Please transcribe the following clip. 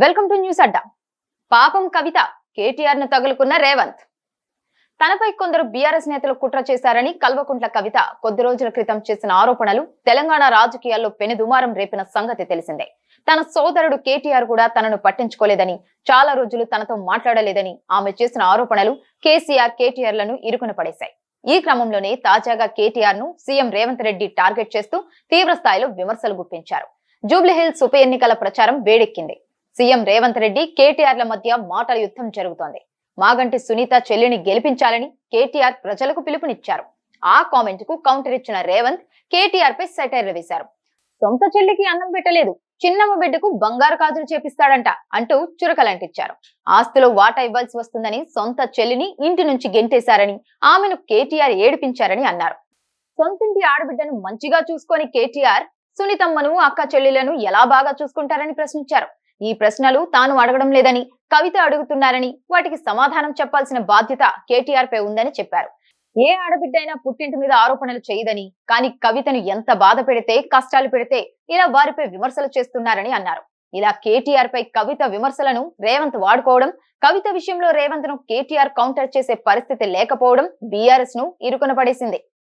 Welcome to news అడ్డా. పాపం కవిత కేటీఆర్ను తగులుకున్న రేవంత్. తనపై కొందరు బీఆర్ఎస్ నేతలు కుట్ర చేశారని కల్వకుంట్ల కవిత కొద్ది రోజుల క్రితం చేసిన ఆరోపణలు తెలంగాణ రాజకీయాల్లో పెనుదుమారం రేపిన సంగతి తెలిసిందే. తన సోదరుడు కేటీఆర్ కూడా తనను పట్టించుకోలేదని చాలా రోజులు తనతో మాట్లాడలేదని ఆమె చేసిన ఆరోపణలు కేసీఆర్ కేటీఆర్లను ఇరుకున పడేశాయి. ఈ క్రమంలోనే తాజాగా కేటీఆర్ను సీఎం రేవంత్ రెడ్డి టార్గెట్ చేస్తూ తీవ్ర స్థాయిలో విమర్శలు గుప్పించారు. జూబ్లీహిల్స్ ఉప ఎన్నికల ప్రచారం వేడెక్కింది. సీఎం రేవంత్ రెడ్డి కేటీఆర్ల మధ్య మాటల యుద్ధం జరుగుతోంది. మాగంటి సునీత చెల్లిని గెలిపించాలని కేటీఆర్ ప్రజలకు పిలుపునిచ్చారు. ఆ కామెంట్కు కౌంటర్ ఇచ్చిన రేవంత్ కేటీఆర్ పై సెటైర్ వేశారు. సొంత చెల్లికి అన్నం పెట్టలేదు. చిన్నమ్మ బిడ్డకు బంగారు కాజులు చేపిస్తాడంట అంటూ చురకలంటిచ్చారు. ఆస్తిలో వాటా ఇవ్వాల్సి వస్తుందని సొంత చెల్లిని ఇంటి నుంచి గెంటేశారని ఆమెను కేటీఆర్ ఏడిపించారని అన్నారు. సొంతింటి ఆడబిడ్డను మంచిగా చూసుకొని కేటీఆర్ సునీతమ్మను అక్క చెల్లెలను ఎలా బాగా చూసుకుంటారని ప్రశ్నించారు. ఈ ప్రశ్నలు తాను అడగడం లేదని కవిత అడుగుతున్నారని వాటికి సమాధానం చెప్పాల్సిన బాధ్యత కేటీఆర్ పై ఉందని చెప్పారు. ఏ ఆడబిడ్డ అయినా పుట్టింటి మీద ఆరోపణలు చేయదని కానీ కవితను ఎంత బాధ పెడితే కష్టాలు పెడితే ఇలా వారిపై విమర్శలు చేస్తున్నారని అన్నారు. ఇలా కేటీఆర్ పై కవిత విమర్శలను రేవంత్ వాడుకోవడం కవిత విషయంలో రేవంత్ను కేటీఆర్ కౌంటర్ చేసే పరిస్థితి లేకపోవడం బీఆర్ఎస్ను ఇరుకున పడేసింది.